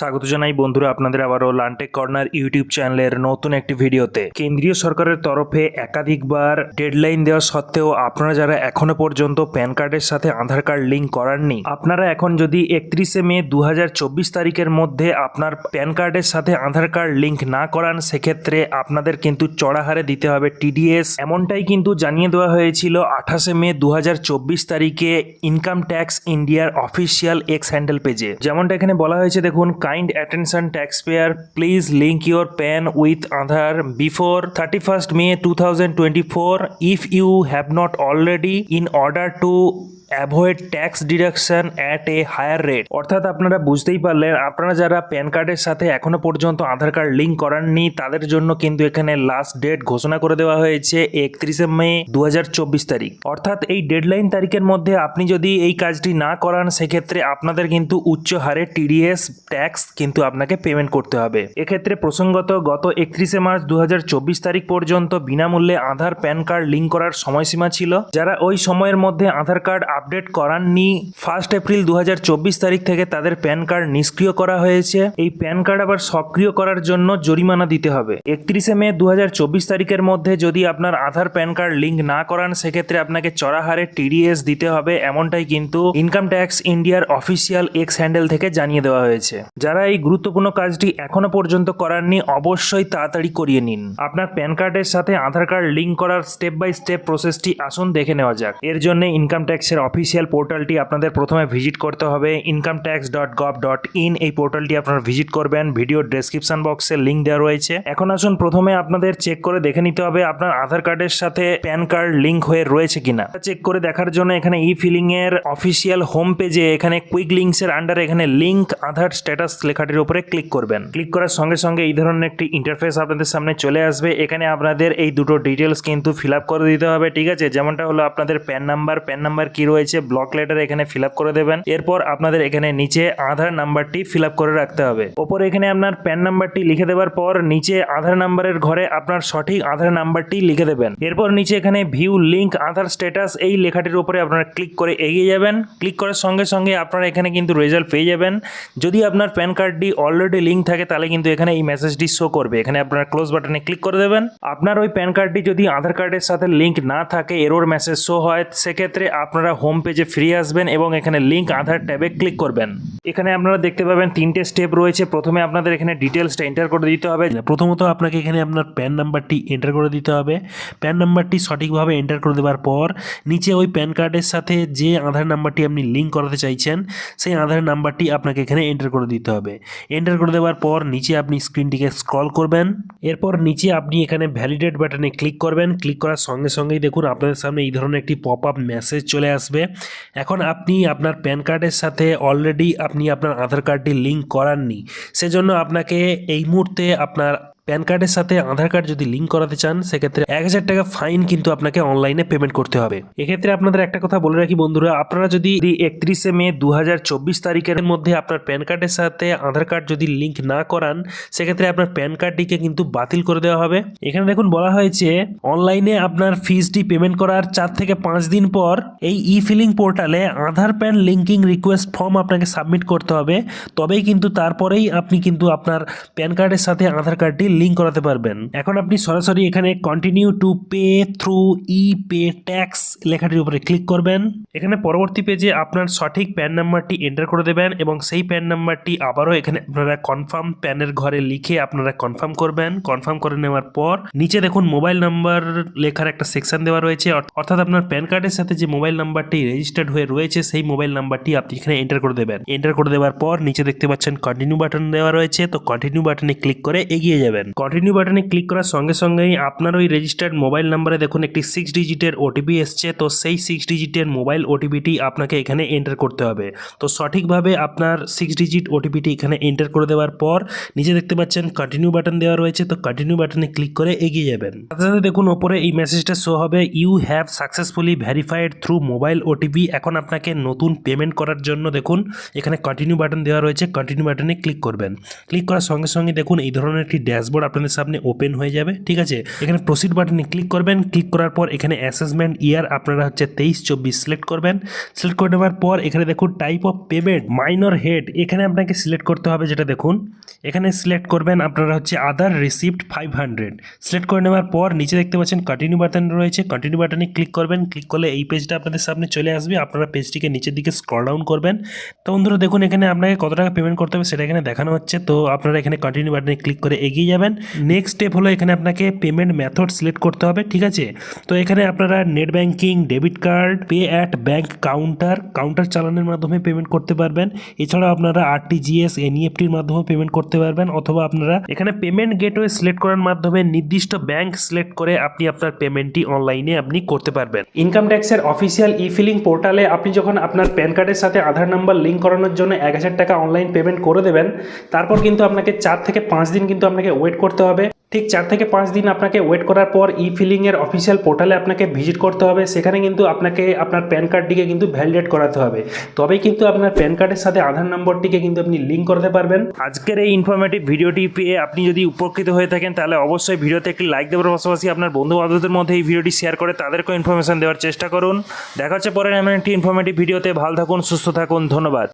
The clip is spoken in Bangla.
স্বাগত জানাই বন্ধুরা আপনাদের আবারও লান্টেক কর্নার ইউটিউব চ্যানেলের নতুন একটি ভিডিওতে। কেন্দ্রীয় সরকারের তরফে একাধিকবার ডেডলাইন দেওয়া সত্ত্বেও আপনারা যারা এখনও পর্যন্ত প্যান কার্ডের সাথে আধার কার্ড লিঙ্ক করাননি, আপনারা এখন যদি একত্রিশে মে দু হাজার চব্বিশ তারিখের মধ্যে আপনার প্যান কার্ডের সাথে আধার কার্ড লিঙ্ক না করান, সেক্ষেত্রে আপনাদের কিন্তু চড়া হারে দিতে হবে টিডিএস। এমনটাই কিন্তু জানিয়ে দেওয়া হয়েছিল আঠাশে মে দু হাজার চব্বিশ তারিখে ইনকাম ট্যাক্স ইন্ডিয়ার অফিসিয়াল এক্স হ্যান্ডেল পেজে। যেমনটা এখানে বলা হয়েছে, দেখুন kind attention taxpayer, please link your PAN with Aadhaar. Before 31st May 2024 if you have not already in order to avoid tax deduction at a higher rate অর্থাৎ আপনারা বুঝতেই পারলেন, আপনারা যারা প্যান কার্ডের সাথে এখনও পর্যন্ত আধার কার্ড লিঙ্ক করাননি, তাদের জন্য কিন্তু এখানে লাস্ট ডেট ঘোষণা করে দেওয়া হয়েছে একত্রিশে মে দু হাজার চব্বিশ তারিখ। অর্থাৎ এই ডেডলাইন তারিখের মধ্যে আপনি যদি এই কাজটি না করান, সেক্ষেত্রে আপনাদের কিন্তু উচ্চ হারে টিডিএস ট্যাক্স কিন্তু আপনাকে পেমেন্ট করতে হবে। এক্ষেত্রে প্রসঙ্গত গত একত্রিশে মার্চ দু হাজার চব্বিশ তারিখ পর্যন্ত বিনামূল্যে আধার প্যান কার্ড লিঙ্ক করার সময়সীমা ছিল। যারা ওই সময়ের মধ্যে আধার কার্ড আপডেট করাননি। ফার্স্ট এপ্রিল দু হাজার চব্বিশ তারিখ থেকে তাদের প্যান কার্ড নিষ্ক্রিয় করা হয়েছে। এই প্যান কার্ড আবার সক্রিয় করার জন্য জরিমানা দিতে হবে। একত্রিশে মে দু হাজার চব্বিশ তারিখের মধ্যে যদি আপনার আধার প্যান কার্ড লিঙ্ক না করান, সেক্ষেত্রে আপনাকে চড়া হারে টিডিএস দিতে হবে। এমনটাই কিন্তু ইনকাম ট্যাক্স ইন্ডিয়ার অফিসিয়াল এক্স হ্যান্ডেল থেকে জানিয়ে দেওয়া হয়েছে। যারা এই গুরুত্বপূর্ণ কাজটি এখনও পর্যন্ত করাননি, অবশ্যই তাড়াতাড়ি করিয়ে নিন। আপনার প্যান কার্ডের সাথে আধার কার্ড লিঙ্ক করার স্টেপ বাই স্টেপ প্রসেসটি আসুন, দেখে নেওয়া যাক। এর জন্য ইনকাম ট্যাক্সের অফিসিয়াল পোর্টালটি আপনাদের প্রথমে ভিজিট করতে হবে income tax dot gov dot in এই পোর্টালটি আপনারা ভিজিট করবেন। ভিডিও ডেসক্রিপশন বক্সে লিঙ্ক দেওয়া রয়েছে। এখন আসুন প্রথমে আপনাদের চেক করে দেখে নিতে হবে আপনার আধার কার্ডের সাথে প্যান কার্ড লিঙ্ক হয়ে রয়েছে কিনা। চেক করে দেখার জন্য এখানে ই ফিলিং এর অফিসিয়াল হোম পেজে এখানে কুইক লিঙ্কস এর আন্ডারে এখানে লিঙ্ক আধার স্ট্যাটাস লেখাটির উপরে ক্লিক করবেন। ক্লিক করার সঙ্গে সঙ্গে এই ধরনের একটি ইন্টারফেস আপনাদের সামনে চলে আসবে। এখানে আপনাদের এই দুটো ডিটেলস কিন্তু ফিল আপ করে দিতে হবে। ঠিক আছে? যেমনটা হলো আপনাদের প্যান নাম্বার প্যান নাম্বার কি রয়েছে ব্লক লেটার এখানে ফিল করে দেবেন। এরপর আপনাদের এখানে নিচে আধার নাম্বারটি ফিল করে রাখতে হবে। ওপরে এখানে আপনার প্যান নাম্বারটি লিখে দেওয়ার পর নিচে আধার নাম্বারের ঘরে আপনার সঠিক আধার নাম্বারটি লিখে দেবেন। এরপর নিচে এখানে ভিউ লিঙ্ক আধার স্ট্যাটাস এই লেখাটির উপরে আপনারা ক্লিক করে এগিয়ে যাবেন। ক্লিক করার সঙ্গে সঙ্গে আপনারা এখানে কিন্তু রেজাল্ট পেয়ে যাবেন। যদি আপনার প্যান কার্ডটি অলরেডি লিঙ্ক থাকে, তাহলে কিন্তু এখানে এই মেসেজটি শো করবে। এখানে আপনার ক্লোজ বাটনে ক্লিক করে দেবেন। আপনার ওই প্যান কার্ডটি যদি আধার কার্ডের সাথে লিঙ্ক না থাকে এরোর মেসেজ শো হয়, সেক্ষেত্রে আপনারা হোম পেজে ফিরে আসবেন এবং এখানে লিঙ্ক আধার ট্যাবে ক্লিক করবেন। এখানে আপনারা দেখতে পাবেন তিনটে স্টেপ রয়েছে। প্রথমে আপনাদের এখানে ডিটেলসটা এন্টার করে দিতে হবে। প্রথমত আপনাকে এখানে আপনার প্যান নাম্বারটি এন্টার করে দিতে হবে। প্যান নাম্বারটি সঠিকভাবে এন্টার করে দেওয়ার পর, নিচে ওই প্যান কার্ডের সাথে যে আধার নাম্বারটি আপনি লিঙ্ক করাতে চাইছেন, সেই আধার নাম্বারটি আপনাকে এখানে এন্টার করে দিতে হবে। এন্টার করে দেওয়ার পর, নিচে আপনি স্ক্রিনটিকে স্ক্রল করবেন। এরপর নিচে আপনি এখানে ভ্যালিডেট বাটনে ক্লিক করবেন। ক্লিক করার সঙ্গে সঙ্গেই দেখুন, আপনাদের সামনে এই ধরনের একটি পপ আপ মেসেজ চলে আসবে। এখন আপনি আপনার প্যান কার্ডের সাথে অলরেডি আপনি আপনার আধার কার্ডটি লিঙ্ক করাননি। সেজন্য আপনাকে এই মুহূর্তে আপনার প্যান কার্ডের সাথে আধার কার্ড যদি লিঙ্ক করাতে চান, সেক্ষেত্রে এক হাজার টাকা ফাইন কিন্তু আপনাকে অনলাইনে পেমেন্ট করতে হবে। এক্ষেত্রে আপনাদের একটা কথা বলে রাখি বন্ধুরা, আপনারা যদি একত্রিশে মে দু হাজার চব্বিশ তারিখের মধ্যে আপনার প্যান কার্ডের সাথে আধার কার্ড যদি লিঙ্ক না করান, সেক্ষেত্রে আপনার প্যান কার্ডটিকে কিন্তু বাতিল করে দেওয়া হবে। এখানে দেখুন বলা হয়েছে, অনলাইনে আপনার ফিজটি পেমেন্ট করার চার থেকে পাঁচ দিন পর এই ই ফিলিং পোর্টালে Aadhaar PAN linking request form আপনাকে সাবমিট করতে হবে। তবেই কিন্তু তারপরেই আপনি কিন্তু আপনার প্যান কার্ডের সাথে আধার কার্ডটি লিঙ্ক করাতে পারবেন। এখন আপনি সরাসরি এখানে continue to pay through e pay tax লেখাটির উপরে ক্লিক করবেন। এখানে পরবর্তী পেজে আপনার সঠিক প্যান নাম্বারটি এন্টার করে দেবেন এবং সেই প্যান নাম্বারটি আবারও এখানে আপনারা কনফার্ম প্যানের ঘরে লিখে আপনারা কনফার্ম করবেন। কনফার্ম করে নেওয়ার পর নিচে দেখুন মোবাইল নাম্বার লেখার একটা সেকশন দেওয়া রয়েছে। অর্থ- অর্থাৎ আপনার প্যান কার্ডের সাথে যে মোবাইল নাম্বারটি রেজিস্টার্ড হয়ে রয়েছে, সেই মোবাইল নাম্বারটি আপনি এখানে এন্টার করে দেবেন। এন্টার করে দেওয়ার পর নিচে দেখতে পাচ্ছেন কন্টিনিউ বাটন দেওয়া রয়েছে। তো কন্টিনিউ বাটনে ক্লিক করে এগিয়ে যাবেন। কন্টিনিউ বাটনে ক্লিক করার সঙ্গে সঙ্গেই আপনার ওই রেজিস্টার্ড মোবাইল নাম্বারে দেখুন একটি সিক্স ডিজিটের ওটিপি এসছে। তো সেই সিক্স ডিজিটের মোবাইল ওটিপিটি আপনাকে এখানে এন্টার করতে হবে। তো সঠিকভাবে আপনার সিক্স ডিজিট ওটিপিটি এখানে এন্টার করে দেওয়ার পর নিচে দেখতে পাচ্ছেন কন্টিনিউ বাটন দেওয়া রয়েছে। তো কন্টিনিউ বাটনে ক্লিক করে এগিয়ে যাবেন। সাথে সাথে দেখুন ওপরে এই মেসেজটা শো হবে। You have successfully verified through mobile OTP এখন আপনাকে নতুন পেমেন্ট করার জন্য দেখুন এখানে কন্টিনিউ বাটন দেওয়া রয়েছে। কন্টিনিউ বাটনে ক্লিক করবেন। ক্লিক করার সঙ্গে সঙ্গে দেখুন এই ধরনের একটি ড্যাশবোর্ড ড্যাশবোর্ড আপনাদের সামনে ওপেন হয়ে যাবে, ঠিক আছে? এখানে প্রসিড বাটনে ক্লিক করবেন ক্লিক করার পর এখানে অ্যাসেসমেন্ট ইয়ার আপনারা হচ্ছে তেইশ চব্বিশ সিলেক্ট করবেন। সিলেক্ট করে নেওয়ার পর এখানে দেখুন type of payment minor head এখানে আপনাকে সিলেক্ট করতে হবে যেটা দেখুন। এখানে সিলেক্ট করবেন আপনারা হচ্ছে other receipt five hundred select করে নেওয়ার পর নিচে দেখতে পাচ্ছেন কন্টিনিউ বাটন রয়েছে কন্টিনিউ বাটনে ক্লিক করবেন ক্লিক করলে এই পেজটা আপনাদের সামনে চলে আসবে, আপনারা পেজটিকে নিচের দিকে স্ক্রল ডাউন করবেন। তো বন্ধুরা দেখুন এখানে আপনাকে কত টাকা পেমেন্ট করতে হবে সেটা এখানে দেখানো হচ্ছে। তো আপনারা এখানে কন্টিনিউ বাটনে ক্লিক করে এগিয়ে যাবেন। নেক্সট স্টেপ হলো এখানে আপনাকে পেমেন্ট মেথড সিলেক্ট করতে হবে, ঠিক আছে? তো এখানে আপনারা net banking debit card pay at bank counter counter চালানোর মাধ্যমে পেমেন্ট করতে পারবেন। এছাড়াও আপনারা আরটিজিএস এনইএফটির মাধ্যমে পেমেন্ট করতে পারবেন, অথবা আপনারা এখানে পেমেন্ট গেটওয়ে সিলেক্ট করার মাধ্যমে নির্দিষ্ট ব্যাংক সিলেক্ট করে আপনি আপনার পেমেন্টটি অনলাইনে আপনি করতে পারবেন। ইনকাম ট্যাক্সের অফিসিয়াল ই ফিলিং পোর্টালে আপনি যখন আপনার প্যান কার্ডের সাথে আধার নাম্বার লিঙ্ক করানোর জন্য এক হাজার টাকা অনলাইন পেমেন্ট করে দেবেন, তারপর কিন্তু আপনাকে চার থেকে পাঁচ দিন কিন্তু আপনাকে ওয়েট করতে হবে। ঠিক চার থেকে পাঁচ দিন আপনাকে ওয়েট করার পর ই ফিলিংয়ের অফিসিয়াল পোর্টালে আপনাকে ভিজিট করতে হবে। সেখানে কিন্তু আপনাকে আপনার প্যান কার্ডটিকে কিন্তু ভ্যালিডেট করাতে হবে। তবেই কিন্তু আপনার প্যান কার্ডের সাথে আধার নম্বরটিকে কিন্তু আপনি লিঙ্ক করতে পারবেন। আজকের এই ইনফরমেটিভ ভিডিওটি পেয়ে আপনি যদি উপকৃত হয়ে থাকেন, তাহলে অবশ্যই ভিডিওতে একটি লাইক দেওয়ার পাশাপাশি আপনার বন্ধু বান্ধবদের মধ্যে এই ভিডিওটি শেয়ার করে তাদেরকেও ইনফরমেশন দেওয়ার চেষ্টা করুন। দেখা হচ্ছে পরে এমন একটি ইনফরমেটিভ ভিডিওতে। ভালো থাকুন, সুস্থ থাকুন, ধন্যবাদ।